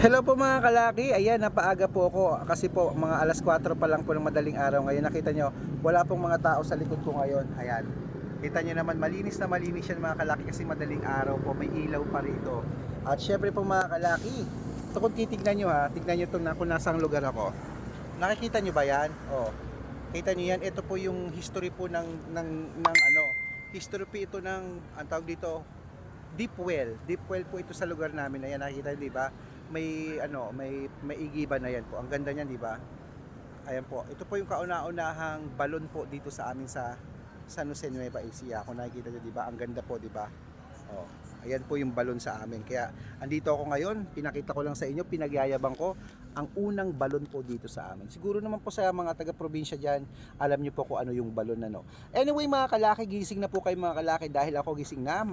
Hello po mga kalaki, ayan napaaga po ako. Kasi po mga alas 4 pa lang po ng madaling araw ngayon. Nakita nyo wala pong mga tao sa likod ko ngayon. Ayan. Kita nyo naman malinis na malinis yan mga kalaki kasi madaling araw po. May ilaw pa rito. At syempre po mga kalaki ito kung titignan nyo ha tignan nyo itong na, kung nasang lugar ako. Nakikita nyo ba yan? oh. Kita nyo yan? Ito po yung history po ng, ng, ng ano history po ito ng ang tawag dito deep well. Deep well po ito sa lugar namin. Ayan nakikita nyo di ba may ano, may may igiban na yan po. Ang ganda niyan, di ba? Ayan po. Ito po yung kauna-unahang balon po dito sa amin sa San Jose Nueva Ecija. Kung nakikita niyo, di ba? Ang ganda po, di ba? Oh, ayan po yung balon sa amin. Kaya andito ako ngayon, pinakita ko lang sa inyo, pinagyayabang ko ang unang balon po dito sa amin. Siguro naman po sa mga taga-probinsya diyan, alam niyo po kung ano yung balon na no. Anyway, mga kalaki, gising na po kayo mga kalaki dahil ako gising na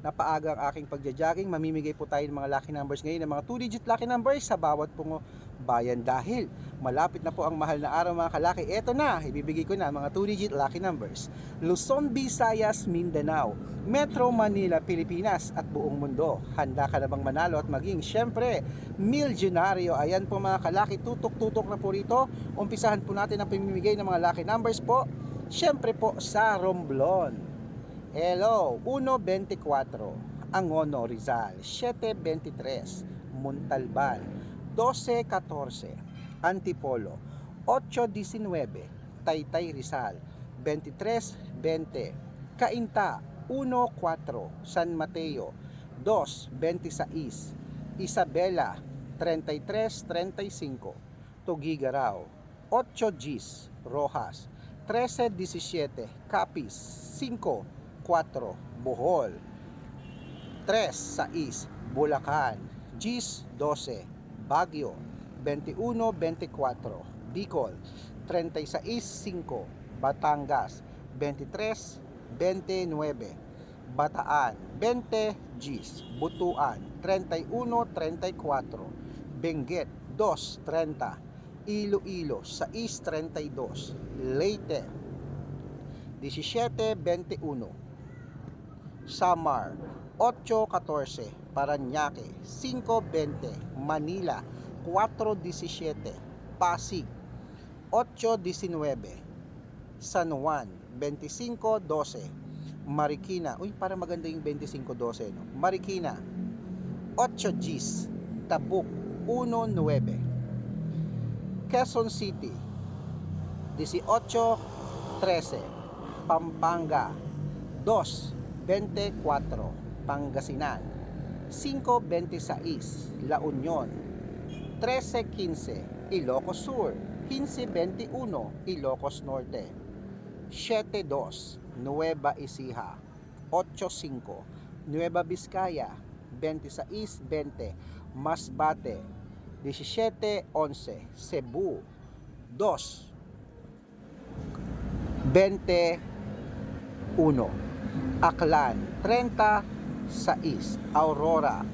napaaga ang aking pagja-jogging. Mamimigay po tayo ng mga lucky numbers ngayon, ng mga 2-digit lucky numbers sa bawat pungo bayan dahil malapit na po ang mahal na araw mga kalaki. Eto na, ibibigay ko na mga 2-digit lucky numbers. Luzon, Visayas, Mindanao, Metro Manila, Pilipinas at buong mundo. Handa ka na bang manalo at maging syempre milyonaryo? Ayan po mga kalaki, tutok-tutok na po rito. Umpisahan po natin ang pamimigay ng mga lucky numbers po. Syempre po sa Romblon. Hello, 1.24, Angono, Rizal, 7.23, Montalban, 12.14, Antipolo, 8.19, Taytay, Rizal, 23.20, Cainta, 1.4, San Mateo, 2.26, Isabela, 33.35, Tugigaraw, 8 Gs, Rojas, 13.17, Capiz, 5, 4, Bohol, 3, 6, Bulacan, Gis, 12, Baguio, 21, 24, Bicol, 36, 5, Batangas, 23, 29, Bataan, 20 Gis, Butuan, 31, 34, Benguet, 2, 30, Iloilo, 6, 32, Leyte, 17, 21, Samar, 8.14, Paranaque, 5.20, Manila, 4.17, Pasig, 8.19, San Juan, 25.12, Marikina, uy, para maganda yung 25.12, no? Marikina, 8 Gs, Tabuk, 1.9, Quezon City, 18.13, Pampanga, 2.24, Pangasinan, 5.26, La Union, 13.15, Ilocos Sur, 15.21, Ilocos Norte, 7.2, Nueva Ecija, 8.5, Nueva Vizcaya, 26.20, Masbate, 17.11, Cebu, 2, 21, Aklan, 36, Aurora,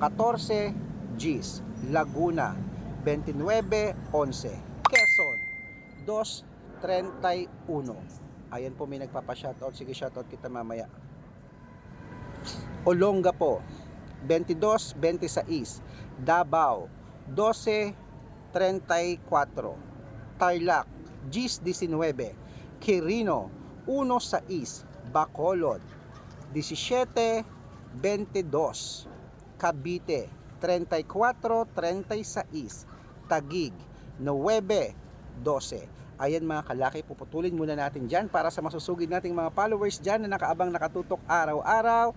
14, Gis, Laguna, 29, 11, Quezon, 2, 31. Ayan po may nagpapa-shoutout. Sige, shoutout kita mamaya. Olonga po, 22, 26, Davao, 12, 34, Tarlac, Gis 19, Quirino, 1-6, Bacolod, 17, 22, Cavite, 34, 36, Tagig, 9, 12. Ayan mga kalaki, puputulin muna natin dyan para sa masusugid nating mga followers dyan na nakaabang nakatutok araw-araw,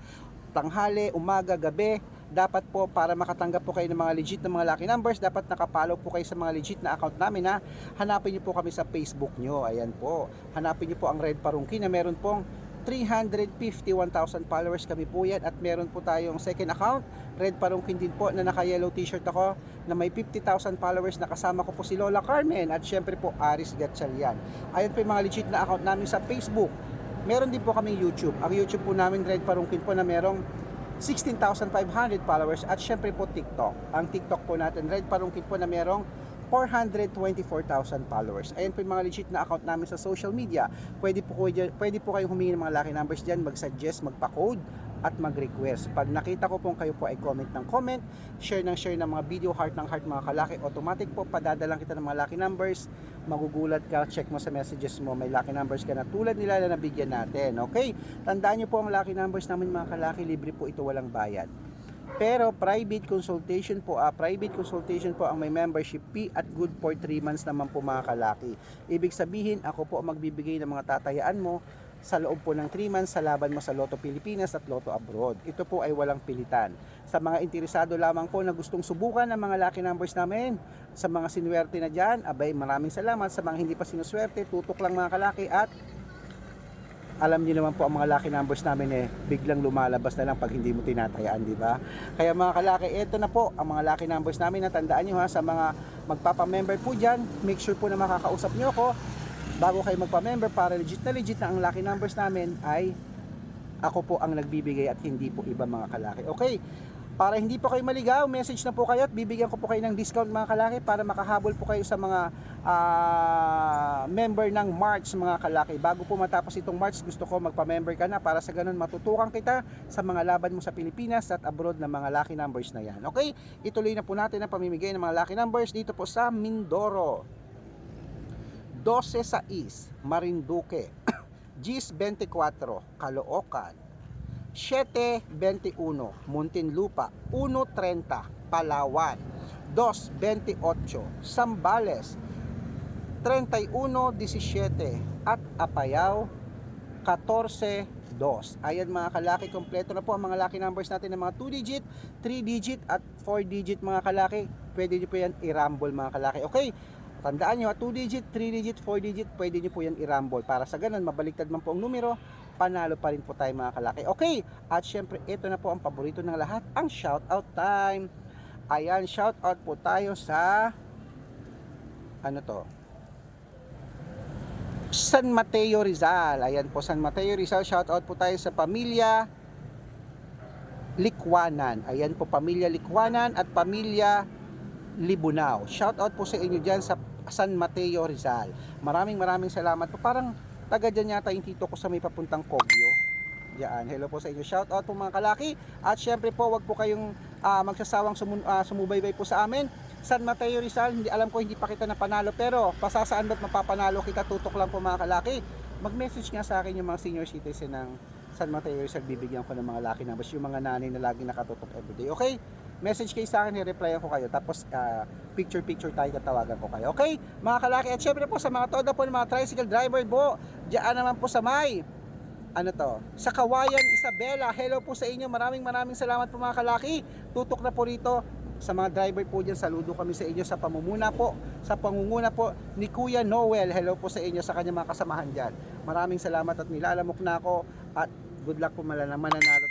tanghali, umaga, gabi. Dapat po para makatanggap po kayo ng mga legit na mga lucky numbers, dapat nakapollow po kayo sa mga legit na account namin ha. Hanapin niyo po kami sa Facebook nyo. Ayan po. Hanapin niyo po ang Red Parungki na meron pong 351,000 followers kami po yan. At meron po tayong second account Red Parungkin din po na naka yellow t-shirt ako na may 50,000 followers. Na kasama ko po si Lola Carmen at syempre po Aris Gatchalian. Ayan po yung mga legit na account namin sa Facebook. Meron din po kaming YouTube. Ang YouTube po namin Red Parungkin po na merong 16,500 followers. At syempre po TikTok. Ang TikTok po natin, Red Parungkit po na merong 424,000 followers. Ayan po yung mga legit na account namin sa social media. Pwede po, kayo, pwede po kayong humingi ng mga lucky numbers dyan, mag-suggest, magpa-code at mag-request. Pag nakita ko pong kayo po ay comment ng comment, share ng share ng mga video, heart ng heart mga kalaki, automatic po padadalang kita ng mga lucky numbers, magugulat ka, check mo sa messages mo, may lucky numbers ka na tulad nila na nabigyan natin. Okay? Tandaan nyo po ang lucky numbers namin mga kalaki, libre po ito walang bayad. Pero private consultation po, ah, private consultation po ang may membership fee at good for 3 months naman po mga kalaki. Ibig sabihin, ako po ang magbibigay ng mga tatayaan mo sa loob po ng 3 months sa laban mo sa Lotto Pilipinas at Lotto Abroad. Ito po ay walang pilitan. Sa mga interesado lamang po na gustong subukan ang mga lucky numbers namin, sa mga sinuwerte na dyan, abay maraming salamat. Sa mga hindi pa sinuswerte, tutok lang mga kalaki at alam niyo naman po ang mga lucky numbers namin eh biglang lumalabas na lang pag hindi mo tinatayaan, di ba? Kaya mga kalaki, ito na po ang mga lucky numbers namin. Natandaan niyo ha sa mga magpapa-member po diyan, make sure po na makakausap niyo ako bago kayo magpa-member para legit na legit na ang lucky numbers namin ay ako po ang nagbibigay at hindi po iba mga kalaki. Okay, para hindi po kayo maligaw, message na po kayo at bibigyan ko po kayo ng discount mga kalaki para makahabol po kayo sa mga ah, member ng March mga kalaki. Bago po matapos itong March, gusto ko magpa-member ka na para sa ganun matutukan kita sa mga laban mo sa Pilipinas at abroad ng mga lucky numbers na yan. Okay, ituloy na po natin ang pamimigay ng mga lucky numbers dito po sa Mindoro. 12 sa East, Marinduque. Gis 24, Caloocan. 7.21, Muntinlupa. 1.30, Palawan. 2.28, Sambales. 31.17 at Apayao 14.2. Ayan mga kalaki, kompleto na po ang mga lucky numbers natin ng mga 2 digit, 3 digit at 4 digit mga kalaki. Pwede nyo po yan i-rumble mga kalaki. Okay, tandaan nyo 2 digit, 3 digit, 4 digit, pwede nyo po yan i-rumble. Para sa ganun, mabaliktad man po ang numero, panalo pa rin po tayo mga kalaki. Okay, at syempre ito na po ang paborito ng lahat, ang shoutout time. Ayan, shoutout po tayo sa ano to? San Mateo Rizal. Ayan po, San Mateo Rizal. Shoutout po tayo sa pamilya Likwanan. Ayan po, pamilya Likwanan at pamilya Libunao. Shoutout po sa inyo dyan sa San Mateo Rizal. Maraming maraming salamat po. Parang taga dyan yata yung tito ko sa may papuntang Kogyo. Diyan. Hello po sa inyo. Shout out po mga kalaki. At syempre po, wag po kayong ah, magsasawang sumun- ah, sumubaybay po sa amin. San Mateo Rizal, hindi alam ko hindi pa kita na panalo pero pasasaan ba't mapapanalo kita tutok lang po mga kalaki. Mag-message nga sa akin yung mga senior citizen ng San Mateo Rizal, bibigyan ko ng mga lucky numbers, yung mga nanay na lagi nakatutok everyday. Okay? Message kayo sa akin, i-replyan ko kayo. Tapos ah, picture-picture tayo, tatawagan ko kayo. Okay? Mga kalaki, at syempre po sa mga toda po ng mga tricycle driver po, diyan naman po sa may ano to, sa Kawayan Isabela. Hello po sa inyo. Maraming maraming salamat po mga kalaki. Tutok na po rito sa mga driver po dyan. Saludo kami sa inyo sa pamumuna po, sa pangunguna po ni Kuya Noel. Hello po sa inyo sa kanyang mga kasamahan dyan. Maraming salamat at nilalamok na ako at good luck po malalang mananalo